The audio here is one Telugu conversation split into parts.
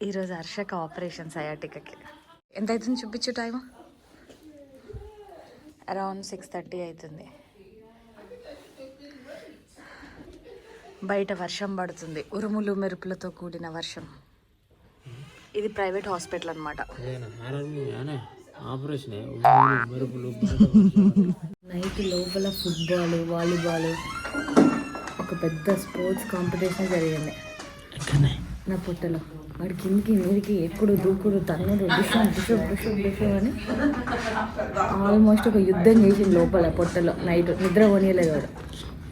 ఈరోజు హర్షక ఆపరేషన్ సయాటికకి. ఎంత అవుతుంది చూపించు టైం అరౌండ్ సిక్స్ థర్టీ అవుతుంది బయట వర్షం పడుతుంది. ఉరుములు మెరుపులతో కూడిన వర్షం. ఇది ప్రైవేట్ హాస్పిటల్ అనమాట నైట్ లోపల ఫుట్బాల్ వాలీబాల్ ఒక పెద్ద స్పోర్ట్స్ కాంపిటీషన్ జరిగింది. నా పుట్టలో. వాడి కిందికి మీదికి ఎప్పుడు దూకుడు తన్నుడు డిషం డిషం డిషం డిషం అని ఆల్మోస్ట్ ఒక యుద్ధం చేసింది లోపల పొట్టలో. నైట్ నిద్ర పోనీయలేదు వాడు.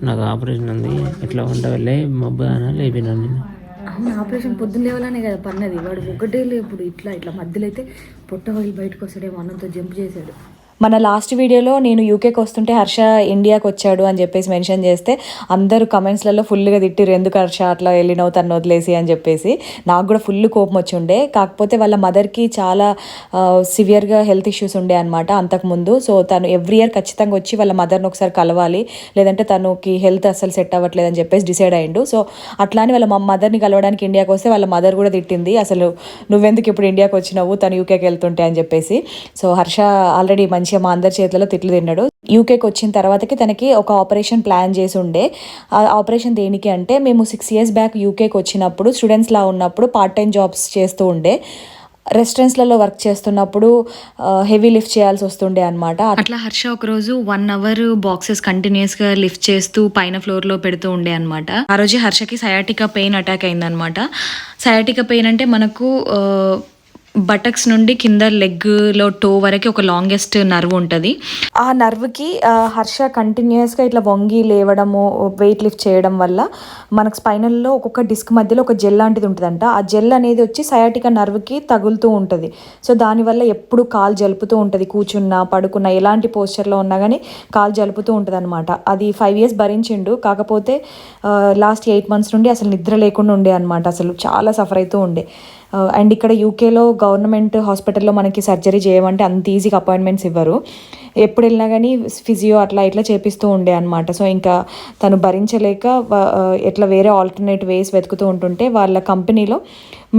నాకు ఆపరేషన్ ఉంది. ఇట్లా ఉండవల్లే మబ్బు దానా లేపినా నేను అవును ఆపరేషన్ పొద్దున్న లేవాలనే కదా పన్నది. వాడు ఒకటే లేపుడు. ఇట్లా ఇట్లా మధ్యలో అయితే పొట్ట వదిలి బయటకు వస్తాడేమో అన్నంతో జంప్ చేశాడు. మన లాస్ట్ వీడియోలో నేను యూకేకి వస్తుంటే హర్ష ఇండియాకి వచ్చాడు అని చెప్పేసి మెన్షన్ చేస్తే అందరూ కమెంట్స్లలో ఫుల్గా తిట్టిరు ఎందుకు హర్ష అట్లా వెళ్ళినావు తను వదిలేసి అని చెప్పేసి. నాకు కూడా ఫుల్ కోపం వచ్చి ఉండే. కాకపోతే వాళ్ళ మదర్కి చాలా సివియర్గా హెల్త్ ఇష్యూస్ ఉండే అనమాట అంతకుముందు సో తను ఎవ్రీ ఇయర్ ఖచ్చితంగా వచ్చి వాళ్ళ మదర్ని ఒకసారి కలవాలి. లేదంటే తనకి హెల్త్ అసలు సెట్ అవ్వట్లేదు అని చెప్పేసి డిసైడ్ అయ్యిండు సో అట్లానే వాళ్ళ మదర్ని కలవడానికి ఇండియాకి వస్తే వాళ్ళ మదర్ కూడా తిట్టింది. అసలు నువ్వెందుకు ఇప్పుడు ఇండియాకి వచ్చినావు తను యూకేకి వెళ్తుంటే అని చెప్పేసి. సో హర్ష ఆల్రెడీ మంచి మంచిగా మా అందరి చేతిలో తిట్లు తిన్నాడు. యూకేకి వచ్చిన తర్వాతకి తనకి ఒక ఆపరేషన్ ప్లాన్ చేసి ఉండే. ఆ ఆపరేషన్ దేనికి అంటే మేము సిక్స్ ఇయర్స్ బ్యాక్ యూకేకి వచ్చినప్పుడు స్టూడెంట్స్లా ఉన్నప్పుడు పార్ట్ టైం జాబ్స్ చేస్తూ ఉండే. రెస్టారెంట్స్లలో వర్క్ చేస్తున్నప్పుడు హెవీ లిఫ్ట్ చేయాల్సి వస్తుండే అనమాట అట్లా హర్ష ఒకరోజు వన్ అవర్ బాక్సెస్ కంటిన్యూస్గా లిఫ్ట్ చేస్తూ పైన ఫ్లోర్లో పెడుతూ ఉండే అనమాట ఆ రోజు హర్షకి సయాటికా పెయిన్ అటాక్ అయిందనమాట సయాటికా పెయిన్ అంటే మనకు బటక్స్ నుండి కింద లెగ్లో టో వరకు ఒక లాంగెస్ట్ నర్వ్ ఉంటుంది. ఆ నర్వ్కి హర్ష కంటిన్యూస్గా ఇట్లా వంగి లేవడము వెయిట్ లిఫ్ట్ చేయడం వల్ల మనకు స్పైనల్లో ఒక్కొక్క డిస్క్ మధ్యలో ఒక జెల్ లాంటిది ఉంటుందంట. ఆ జెల్ అనేది వచ్చి సయాటిక నర్వ్కి తగులుతూ ఉంటుంది. సో దానివల్ల ఎప్పుడు కాలు జలుపుతూ ఉంటుంది. కూర్చున్నా పడుకున్నా ఎలాంటి పోస్చర్లో ఉన్నా కానీ కాలు జలుపుతూ ఉంటుంది అనమాట అది ఫైవ్ ఇయర్స్ భరించిండు. కాకపోతే లాస్ట్ ఎయిట్ మంత్స్ నుండి అసలు నిద్ర లేకుండా ఉండే అనమాట అసలు చాలా సఫర్ అవుతూ ఉండే. Uh, అండ్ ఇక్కడ యూకేలో గవర్నమెంట్ హాస్పిటల్లో మనకి సర్జరీ చేయమంటే అంత ఈజీగా అపాయింట్మెంట్స్ ఇవ్వరు. ఎప్పుడు వెళ్ళినా కానీ ఫిజియో అట్లా ఇట్లా చేపిస్తూ ఉండే అనమాట సో ఇంకా తను భరించలేక ఇట్లా uh, ఎట్లా వేరే ఆల్టర్నేట్ వేస్ వెతుకుతూ ఉంటుంటే వాళ్ళ కంపెనీలో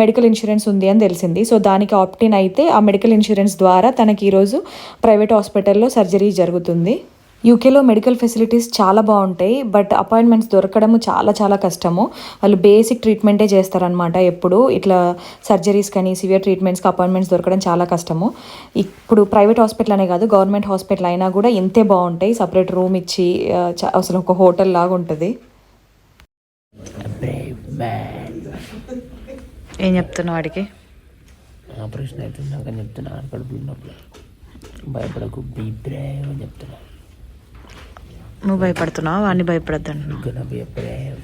మెడికల్ ఇన్సూరెన్స్ ఉంది అని తెలిసింది. సో దానికి ఆప్టిన్ అయితే ఆ మెడికల్ ఇన్సూరెన్స్ ద్వారా తనకి ఈరోజు ప్రైవేట్ హాస్పిటల్లో సర్జరీ జరుగుతుంది. యూకేలో మెడికల్ ఫెసిలిటీస్ చాలా బాగుంటాయి బట్ అపాయింట్మెంట్స్ దొరకడము చాలా చాలా కష్టము. వాళ్ళు బేసిక్ ట్రీట్మెంటే చేస్తారనమాట ఎప్పుడు. ఇట్లా సర్జరీస్ కానీ సివియర్ ట్రీట్మెంట్స్కి అపాయింట్మెంట్స్ దొరకడం చాలా కష్టము. ఇప్పుడు ప్రైవేట్ హాస్పిటల్ అనే కాదు గవర్నమెంట్ హాస్పిటల్ అయినా కూడా ఇంతే బాగుంటాయి. సపరేట్ రూమ్ ఇచ్చి అసలు ఒక హోటల్ లాగా ఉంటుంది. ఏం చెప్తున్నావు వాడికి? ఆపరేషన్ అవుతున్నాక చెప్తున్నా భయపడకు బీ బ్రేవ్ అని చెప్తున్నా. నువ్వు భయపడుతున్నావు? వాడిని భయపడద్దు గonna be a brave.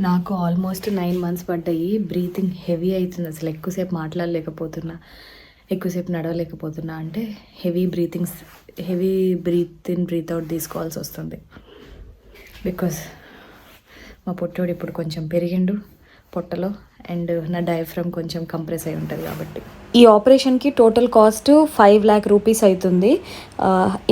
నాకు ఆల్మోస్ట్ నైన్ మంత్స్ పడ్డాయి. బ్రీతింగ్ హెవీ అవుతుంది అసలు. ఎక్కువసేపు మాట్లాడలేకపోతున్నా. ఎక్కువసేపు నడవలేకపోతున్నా. అంటే heavy breathings heavy breathe in breathe out తీసుకోవాల్సి వస్తుంది. బికాస్ మా పొట్టోడు ఇప్పుడు కొంచెం పెరిగిండు పొట్టలో. అండ్ నా డయాఫ్రమ్ కొంచెం కంప్రెస్ అయి ఉంటుంది కాబట్టి. ఈ ఆపరేషన్కి total cost five lakh rupees అవుతుంది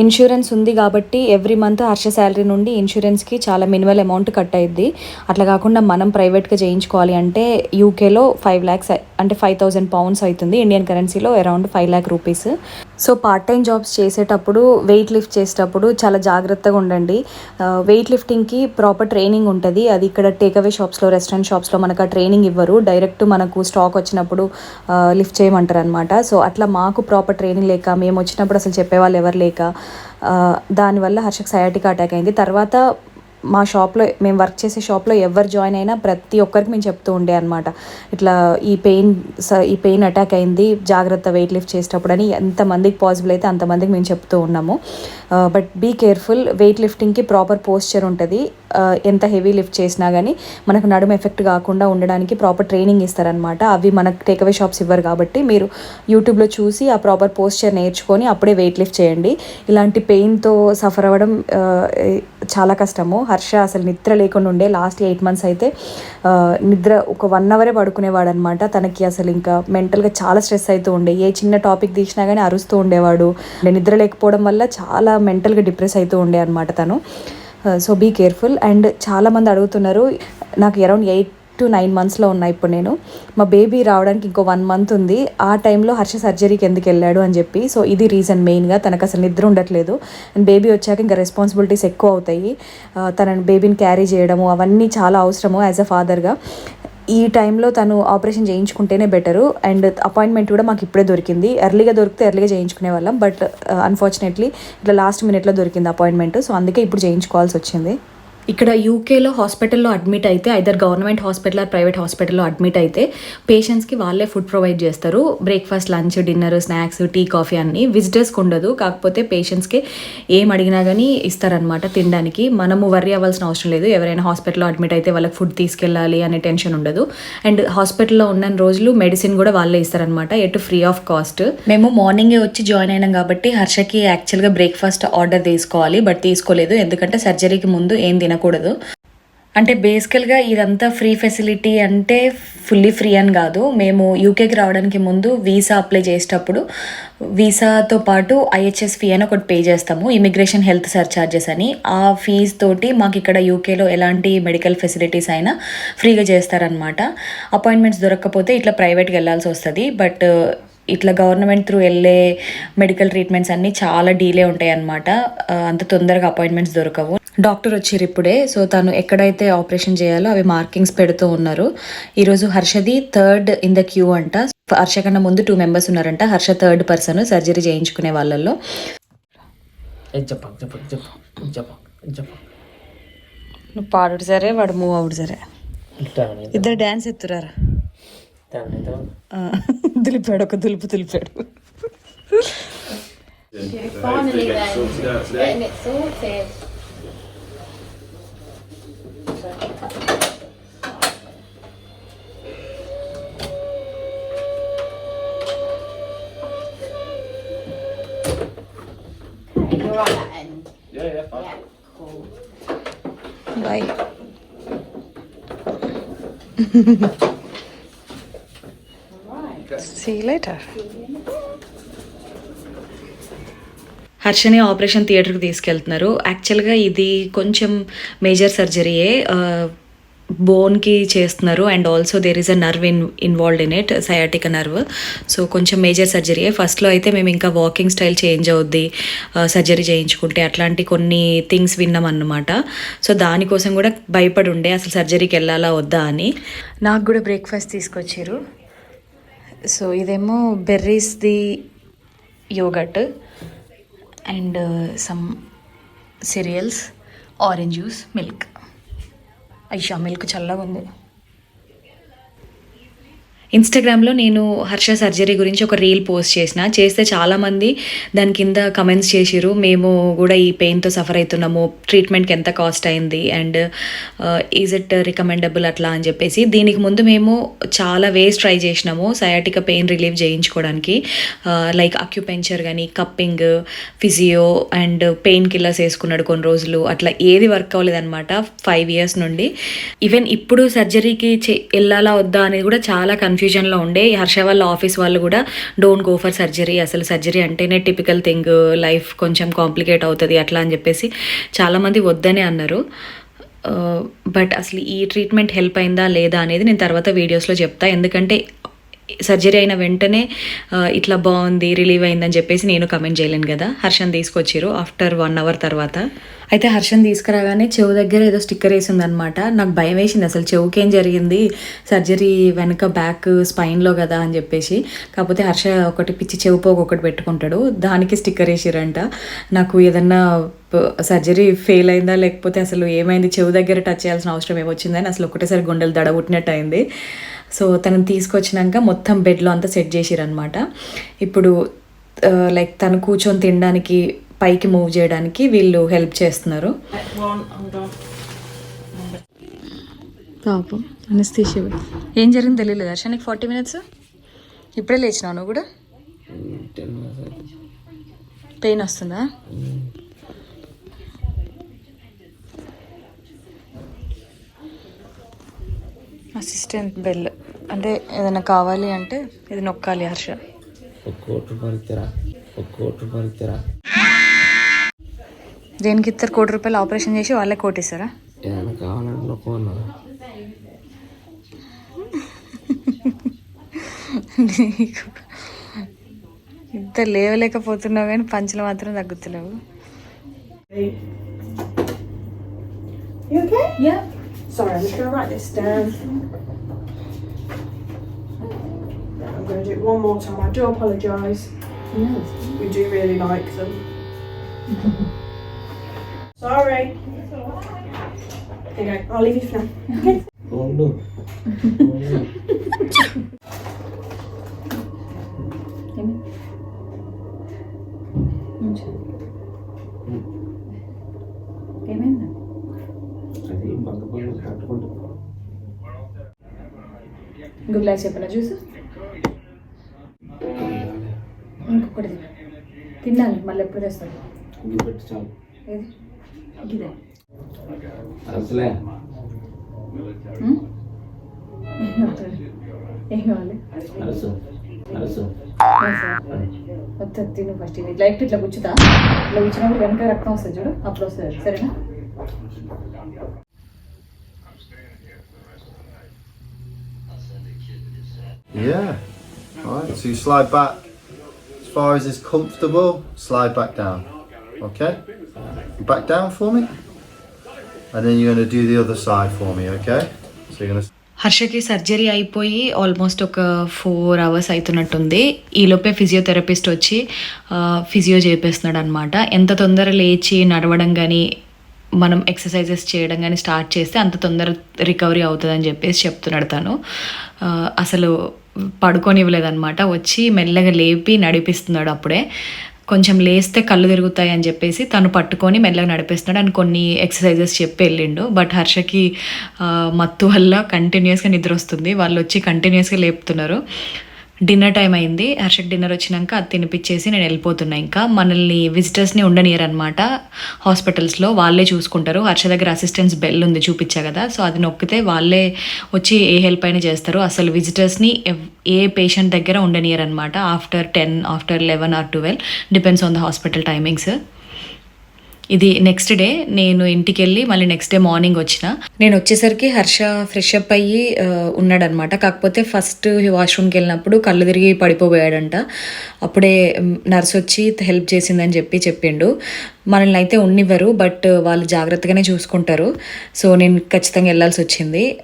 ఇన్సూరెన్స్ ఉంది కాబట్టి ఎవ్రీ మంత్ హర్ష శాలరీ నుండి ఇన్సూరెన్స్కి చాలా మినిమల్ అమౌంట్ కట్ అయ్యిద్ది అట్లా కాకుండా మనం ప్రైవేట్గా చేయించుకోవాలి అంటే యూకేలో ఫైవ్ ల్యాక్స్ అంటే ఫైవ్ థౌజండ్ పౌండ్స్ అవుతుంది ఇండియన్ కరెన్సీలో around five lakh rupees. So part time jobs చేసేటప్పుడు వెయిట్ లిఫ్ట్ చేసేటప్పుడు చాలా జాగ్రత్తగా ఉండండి. వెయిట్ లిఫ్టింగ్కి ప్రాపర్ ట్రైనింగ్ ఉంటుంది. అది ఇక్కడ టేక్అవే షాప్స్లో రెస్టారెంట్ షాప్స్లో మనకు ఆ ట్రైనింగ్ ఇవ్వరు. డైరెక్ట్ మనకు స్టాక్ వచ్చినప్పుడు లిఫ్ట్ చేయమంటారు అనమాట సో అట్లా మాకు ప్రాపర్ ట్రైనింగ్ లేక మేము వచ్చినప్పుడు అసలు చెప్పేవాళ్ళు ఎవరు లేక దానివల్ల హర్షకు సయాటిక్ అటాక్ అయింది. తర్వాత మా షాప్లో మేము వర్క్ చేసే షాప్లో ఎవరు జాయిన్ అయినా ప్రతి ఒక్కరికి మేము చెప్తూ ఉండే అనమాట ఇట్లా ఈ పెయిన్ స- ఈ పెయిన్ అటాక్ అయింది జాగ్రత్త వెయిట్ లిఫ్ట్ చేసేటప్పుడు అని ఎంతమందికి పాసిబుల్ అయితే అంతమందికి మేము చెప్తూ ఉన్నాము. బట్ బీ కేర్ఫుల్ వెయిట్ లిఫ్టింగ్కి ప్రాపర్ పోస్చర్ ఉంటుంది. ఎంత హెవీ లిఫ్ట్ చేసినా కానీ మనకు నడుము ఎఫెక్ట్ కాకుండా ఉండడానికి ప్రాపర్ ట్రైనింగ్ ఇస్తారనమాట అవి మనకు టేక్అవే షాప్స్ ఇవ్వరు కాబట్టి మీరు యూట్యూబ్లో చూసి ఆ ప్రాపర్ పోస్చర్ నేర్చుకొని అప్పుడే వెయిట్ లిఫ్ట్ చేయండి. ఇలాంటి పెయిన్తో సఫర్ అవ్వడం చాలా కష్టము. హర్ష అసలు నిద్ర లేకుండా ఉండే లాస్ట్ ఎయిట్ మంత్స్ అయితే నిద్ర ఒక వన్ అవరే పడుకునేవాడు అనమాట తనకి అసలు ఇంకా మెంటల్గా చాలా స్ట్రెస్ అవుతూ ఉండే. ఏ చిన్న టాపిక్ తీసినా కానీ అరుస్తూ ఉండేవాడు. నిద్ర లేకపోవడం వల్ల చాలా మెంటల్గా డిప్రెస్ అవుతూ ఉండే అనమాట తను. So be careful. అండ్ చాలామంది అడుగుతున్నారు నాకు అరౌండ్ ఎయిట్ టు నైన్ మంత్స్లో ఉన్నా ఇప్పుడు నేను. మా బేబీ రావడానికి ఇంకో వన్ మంత్ ఉంది. ఆ టైంలో హర్ష సర్జరీకి ఎందుకు వెళ్ళాడు అని చెప్పి సో ఇది రీజన్ మెయిన్గా. తనకు అసలు నిద్ర ఉండట్లేదు. అండ్ బేబీ వచ్చాక ఇంకా రెస్పాన్సిబిలిటీస్ ఎక్కువ అవుతాయి. తన బేబీని క్యారీ చేయడము అవన్నీ చాలా అవసరము యాజ్ అ ఫాదర్గా. ఈ టైంలో తను ఆపరేషన్ చేయించుకుంటేనే బెటరు. అండ్ అపాయింట్మెంట్ కూడా మాకు ఇప్పుడే దొరికింది. ఎర్లీగా దొరికితే ఎర్లీగా చేయించుకునే వాళ్ళం. బట్ uh, అన్ఫార్చునేట్లీ ఇట్లా లాస్ట్ మినిట్లో దొరికింది అపాయింట్మెంట్. సో అందుకే ఇప్పుడు చేయించుకోవాల్సి వచ్చింది. ఇక్కడ యూకేలో హాస్పిటల్లో అడ్మిట్ అయితే either government hospital or private హాస్పిటల్లో అడ్మిట్ అయితే పేషెంట్స్కి వాళ్ళే ఫుడ్ ప్రొవైడ్ చేస్తారు. Breakfast lunch dinner snacks tea coffee అన్ని విజిటర్స్కి ఉండదు. కాకపోతే పేషెంట్స్కి ఏం అడిగినా కానీ ఇస్తారనమాట తినడానికి. మనము వర్రీ అవ్వాల్సిన అవసరం లేదు. ఎవరైనా హాస్పిటల్లో అడ్మిట్ అయితే వాళ్ళకి ఫుడ్ తీసుకెళ్ళాలి అనే టెన్షన్ ఉండదు. అండ్ హాస్పిటల్లో ఉన్న రోజులు మెడిసిన్ కూడా వాళ్ళే ఇస్తారనమాట ఎటు ఫ్రీ ఆఫ్ కాస్ట్ మేము మార్నింగే వచ్చి జాయిన్ అయినాం కాబట్టి హర్షకి యాక్చువల్గా బ్రేక్ఫాస్ట్ ఆర్డర్ తీసుకోవాలి. బట్ తీసుకోలేదు. ఎందుకంటే సర్జరీకి ముందు ఏం తినకూడదు. అంటే బేసికల్గా ఇదంతా ఫ్రీ ఫెసిలిటీ అంటే ఫుల్లీ ఫ్రీ అని కాదు. మేము యూకేకి రావడానికి ముందు వీసా అప్లై చేసేటప్పుడు వీసాతో పాటు ఐహెచ్ఎస్ ఫీ అని ఒకటి పే చేస్తాము ఇమిగ్రేషన్ హెల్త్ సర్ఛార్జెస్ అని. ఆ ఫీజ్ తోటి మాకు ఇక్కడ యూకేలో ఎలాంటి మెడికల్ ఫెసిలిటీస్ అయినా ఫ్రీగా చేస్తారనమాట అపాయింట్మెంట్స్ దొరకకపోతే ఇట్లా ప్రైవేట్కి వెళ్ళాల్సి వస్తుంది. బట్ ఇట్లా గవర్నమెంట్ త్రూ వెళ్ళే మెడికల్ ట్రీట్మెంట్స్ అన్నీ చాలా డీలే ఉంటాయి అనమాట అంత తొందరగా అపాయింట్మెంట్స్ దొరకవు. డాక్టర్ వచ్చారు ఇప్పుడే. సో తను ఎక్కడైతే ఆపరేషన్ చేయాలో అవి మార్కింగ్స్ పెడుతూ ఉన్నారు. ఈరోజు హర్షది థర్డ్ ఇన్ ద క్యూ అంట. హర్ష కన్నా ముందు టూ మెంబర్స్ ఉన్నారంట. హర్ష థర్డ్ పర్సన్ సర్జరీ చేయించుకునే వాళ్ళల్లో నువ్వు పాడు సరే వాడు మూవ్ అవుడు సరే. ఇద్దరు డ్యాన్స్ ఎత్తురారా? దులిపాడు ఒక దులుపు దులిపాడు Finally, then, getting it sorted. Okay, you're on that end. Yeah, yeah, fine. Yeah, cool. Bye See you later. హర్షని ఆపరేషన్ థియేటర్కి తీసుకెళ్తున్నారు. యాక్చువల్గా ఇది కొంచెం మేజర్ సర్జరీయే. బోన్కి చేస్తున్నారు and also there is a nerve in involved in it sciatica nerve. So కొంచెం మేజర్ సర్జరీయే. ఫస్ట్లో అయితే మేము ఇంకా వాకింగ్ స్టైల్ చేంజ్ అవుద్ది సర్జరీ చేయించుకుంటే అట్లాంటి కొన్ని థింగ్స్ విన్నాం అన్నమాట. సో దానికోసం కూడా భయపడి ఉండే అసలు సర్జరీకి వెళ్ళాలా వద్దా అని. నాకు కూడా బ్రేక్ఫాస్ట్ తీసుకొచ్చారు సో ఇదేమో బెర్రీస్ది yogurt and some cereals orange juice milk అయ్యా మిల్క్ చల్లగా ఉంది ఇన్స్టాగ్రామ్లో నేను హర్ష సర్జరీ గురించి ఒక రీల్ పోస్ట్ చేసిన. చేస్తే చాలామంది దాని కింద కమెంట్స్ చేసిరు మేము కూడా ఈ పెయిన్తో సఫర్ అవుతున్నాము. ట్రీట్మెంట్కి ఎంత కాస్ట్ అయింది? అండ్ ఈజ్ ఇట్ రికమెండబుల్ అట్లా అని చెప్పేసి. దీనికి ముందు మేము చాలా వేస్ ట్రై చేసినాము. సయాటిక పెయిన్ రిలీఫ్ చేయించుకోవడానికి. లైక్ అక్యుపెంచర్ కానీ cupping physio and pain killers వేసుకున్నాడు కొన్ని రోజులు. అట్లా ఏది వర్క్ అవ్వలేదన్నమాట. ఫైవ్ ఇయర్స్ నుండి. ఈవెన్ ఇప్పుడు సర్జరీకి చె వెళ్ళాలా వద్దా అనేది కూడా చాలా కన్ఫ్యూజన్లో ఉండే. హర్ష వాళ్ళ ఆఫీస్ వాళ్ళు కూడా డోంట్ గో ఫర్ సర్జరీ అసలు సర్జరీ అంటేనే టిపికల్ థింగ్ లైఫ్ కొంచెం కాంప్లికేట్ అవుతుంది అట్లా అని చెప్పేసి చాలామంది వద్దనే అన్నారు. Uh, బట్ అసలు ఈ ట్రీట్మెంట్ హెల్ప్ అయిందా లేదా అనేది నేను తర్వాత వీడియోస్లో చెప్తా. ఎందుకంటే సర్జరీ అయిన వెంటనే ఇట్లా బాగుంది రిలీవ్ అయిందని చెప్పేసి నేను కమెంట్ చేయలేను కదా. హర్షన్ తీసుకొచ్చారు ఆఫ్టర్ వన్ అవర్ తర్వాత. అయితే హర్షన్ తీసుకురాగానే చెవు దగ్గర ఏదో స్టిక్కర్ వేసింది అనమాట నాకు భయం వేసింది అసలు చెవుకి ఏం జరిగింది సర్జరీ వెనక బ్యాక్ స్పైన్లో కదా అని చెప్పేసి. కాకపోతే హర్ష ఒకటి పిచ్చి చెవు పోగు ఒకటి పెట్టుకుంటాడు దానికి స్టిక్కర్ వేసిరంట నాకు ఏదన్నా సర్జరీ ఫెయిల్ అయిందా లేకపోతే అసలు ఏమైంది చెవు దగ్గర టచ్ చేయాల్సిన అవసరం ఏమొచ్చిందని అసలు ఒకటేసారి గుండెలు దడబుట్టినట్టు అయింది. సో తనని తీసుకొచ్చినాక మొత్తం బెడ్లో అంతా సెట్ చేసిరనమాట ఇప్పుడు లైక్ తను కూర్చొని తినడానికి పైకి మూవ్ చేయడానికి వీళ్ళు హెల్ప్ చేస్తున్నారు. పాపం ఏం జరిగింది తెలియలేదు. హర్ష నీకు ఫార్టీ మినిట్స్? ఇప్పుడే లేచినావు నువ్వు కూడా? పెయిన్ వస్తుందా? Assistant bell. అంటే ఏదైనా కావాలి అంటే ఇది నొక్కాలి హర్ష. దేనికి ఇద్దరు కోటి రూపాయలు ఆపరేషన్ చేసి వాళ్ళే కోటి ఇస్తారా ఏదైనా కావాలంటే నొక్కమన్నా నీకు ఇంత లేవలేకపోతున్నావు కానీ పంచులు మాత్రం తగ్గుతున్నావు. You okay? Yeah Sorry, I'm just going to write this down. it one more time. I do apologise. We do really like them. Sorry. There you go. I'll leave you for now. Okay. ఉండు ఏమైందా అది బంగపల్లి పట్టుకుంటుంది ఇంకో గ్లాస్ చెప్పనా జ్యూస్ తిన్నాను మళ్ళీ ఎప్పుడు తెస్తాను ఇది పెట్టి చాలు ఏది ఇదే అసలే ఉమ్? ఏం కావాలి ఏం కావాలి అరసు అరసు వద్దు తిను ఫస్ట్ ఇది లైట్ ఇట్లా కూర్చుతా ఇట్లా కూర్చున్నప్పుడు వెనక రక్తం వస్తుంది చూడు అప్పుడు వస్తుంది సరేనా Yeah. Alright, so you slide back. as far as is comfortable, slide back down. Okay? Back down for me. And then you're going to do the other side for me, okay? So you're going to హర్షకి సర్జరీ అయిపోయి ఆల్మోస్ట్ ఒక ఫోర్ అవర్స్ అవుతున్నట్టుంది ఈలోపే ఫిజియోథెరపిస్ట్ వచ్చి ఫిజియో చేపిస్తున్నాడు అనమాట ఎంత తొందర లేచి నడవడం కానీ మనం ఎక్సర్సైజెస్ చేయడం కానీ స్టార్ట్ చేస్తే అంత తొందర రికవరీ అవుతుందని చెప్పేసి చెప్తున్నాడు తను అసలు పడుకోనివ్వలేదన్నమాట. వచ్చి మెల్లగా లేపి నడిపిస్తున్నాడు అప్పుడే. కొంచెం లేస్తే కళ్ళు తిరుగుతాయి అని చెప్పేసి తను పట్టుకొని మెల్లగా నడిపిస్తున్నాడు. అని కొన్ని ఎక్సర్సైజెస్ చెప్పి వెళ్ళిండు. బట్ హర్షకి మత్తు వల్ల కంటిన్యూస్గా నిద్ర వస్తుంది. వాళ్ళు వచ్చి కంటిన్యూస్గా లేపుతున్నారు. డిన్నర్ టైం అయింది. హర్షక్ డిన్నర్ వచ్చినాక అది తినిపించేసి నేను వెళ్ళిపోతున్నా ఇంకా. మనల్ని విజిటర్స్ని ఉండనియరు అనమాట హాస్పిటల్స్లో వాళ్ళే చూసుకుంటారు. హర్ష దగ్గర అసిస్టెన్స్ బెల్ ఉంది చూపించా కదా. సో అది నొక్కితే వాళ్ళే వచ్చి ఏ హెల్ప్ అయినా చేస్తారు. అసలు విజిటర్స్ని ఏ పేషెంట్ దగ్గర ఉండనియరు అనమాట after ten after eleven or twelve depends on the hospital timings ఇది నెక్స్ట్ డే నేను ఇంటికి వెళ్ళి మళ్ళీ నెక్స్ట్ డే మార్నింగ్ వచ్చిన. నేను వచ్చేసరికి హర్ష ఫ్రెష్ అప్ అయ్యి ఉన్నాడనమాట. కాకపోతే ఫస్ట్ వాష్రూమ్కి వెళ్ళినప్పుడు కళ్ళు తిరిగి పడిపోయాడంట అప్పుడే నర్స్ వచ్చి హెల్ప్ చేసిందని చెప్పి చెప్పిండు. మనల్ని అయితే ఉండివ్వరు బట్ వాళ్ళు జాగ్రత్తగానే చూసుకుంటారు. సో నేను ఖచ్చితంగా వెళ్ళాల్సి వచ్చింది.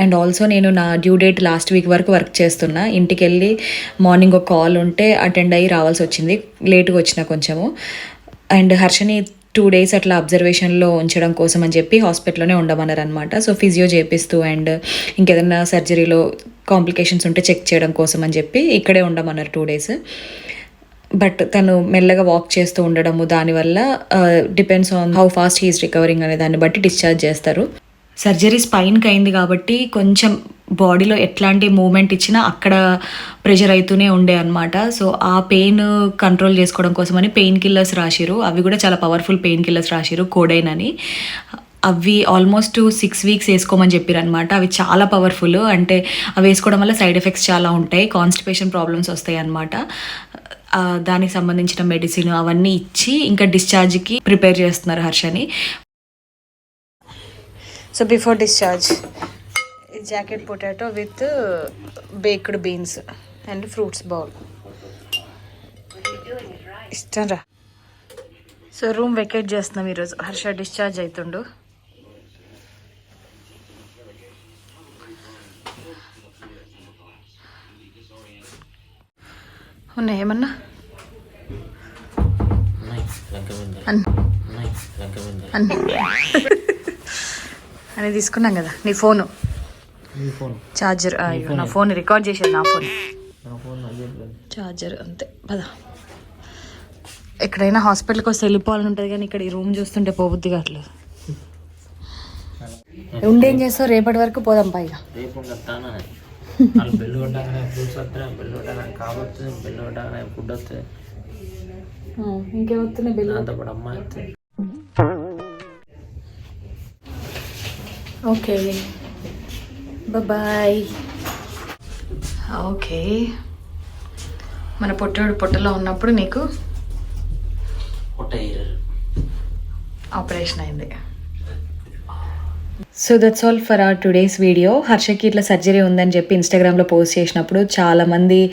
అండ్ ఆల్సో నేను నా డ్యూ డేట్ లాస్ట్ వీక్ వరకు వర్క్ చేస్తున్నా. ఇంటికి వెళ్ళి మార్నింగ్ ఒక కాల్ ఉంటే అటెండ్ అయ్యి రావాల్సి వచ్చింది. లేట్గా వచ్చిన కొంచెము. అండ్ హర్షని టూ డేస్ అట్లా అబ్జర్వేషన్లో ఉంచడం కోసం అని చెప్పి హాస్పిటల్లోనే ఉండమన్నారు అనమాట సో ఫిజియో చేపిస్తూ అండ్ ఇంకేదైనా సర్జరీలో కాంప్లికేషన్స్ ఉంటే చెక్ చేయడం కోసం అని చెప్పి ఇక్కడే ఉండమన్నారు టూ డేస్. బట్ తను మెల్లగా వాక్ చేస్తూ ఉండడము దానివల్ల depends on how fast he's recovering అనే దాన్ని బట్టి డిశ్చార్జ్ చేస్తారు. సర్జరీ స్పైన్కి అయింది కాబట్టి కొంచెం బాడీలో ఎట్లాంటి మూమెంట్ ఇచ్చినా అక్కడ ప్రెషర్ అవుతూనే ఉండే అనమాట సో ఆ పెయిన్ కంట్రోల్ చేసుకోవడం కోసమని పెయిన్ కిల్లర్స్ రాసిరు అవి కూడా చాలా పవర్ఫుల్ పెయిన్ కిల్లర్స్ రాసిరు కోడైన్ అని అవి ఆల్మోస్ట్ సిక్స్ వీక్స్ వేసుకోమని చెప్పారు అనమాట అవి చాలా పవర్ఫుల్. అంటే అవి వేసుకోవడం వల్ల సైడ్ ఎఫెక్ట్స్ చాలా ఉంటాయి. కాన్స్టిపేషన్ ప్రాబ్లమ్స్ వస్తాయి అనమాట దానికి సంబంధించిన మెడిసిన్ అవన్నీ ఇచ్చి ఇంకా డిశ్చార్జ్కి ప్రిపేర్ చేస్తున్నారు హర్షని. So before discharge jacket potato with baked beans and fruits bowl ఇష్టం రా సో రూమ్ వెకేట్ చేస్తున్నాం ఈరోజు. హర్ష డిశ్చార్జ్ అవుతుండు ఉన్నాయి ఏమన్నా? అన్ని అన్ని అని తీసుకున్నాం కదా నీ ఫోను. అయ్యో నా ఫోన్. రికార్డ్ చేసేది నా ఫోన్. చార్జర్ అంతే పద. ఎక్కడైనా హాస్పిటల్కి వస్తే వెళ్ళిపోవాలని ఉంటుంది కానీ ఇక్కడ ఈ రూమ్ చూస్తుంటే పోబుద్ది కావట్లేదు. ఉండేం చేస్తావు? రేపటి వరకు పోదాం పైగా బెల్లు కొట్టాగానే ఫ్రూట్స్ వస్తాయి బెల్లు కొట్టాగానే కావచ్చు బెల్లు కొట్టాగానే ఫుడ్ వస్తుంది ఇంకేమవుతున్నాయి బిల్లు? దాంతో పాటు అమ్మాయి వస్తుంది. ఓకే. బాయ్. ఓకే. మన పొట్టోడు పొట్టలో ఉన్నప్పుడు నీకు ఆపరేషన్ అయింది. So that's all for our today's video హర్షకి ఇట్లా సర్జరీ ఉందని చెప్పి ఇన్స్టాగ్రామ్లో పోస్ట్ చేసినప్పుడు చాలామంది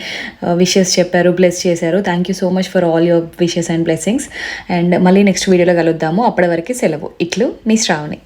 విషెస్ చెప్పారు బ్లెస్ చేశారు. Thank you so much for all your wishes and blessings and మళ్ళీ నెక్స్ట్ వీడియోలో కలుద్దాము. అప్పటి వరకు సెలవు. ఇట్లు మీ శ్రావణి.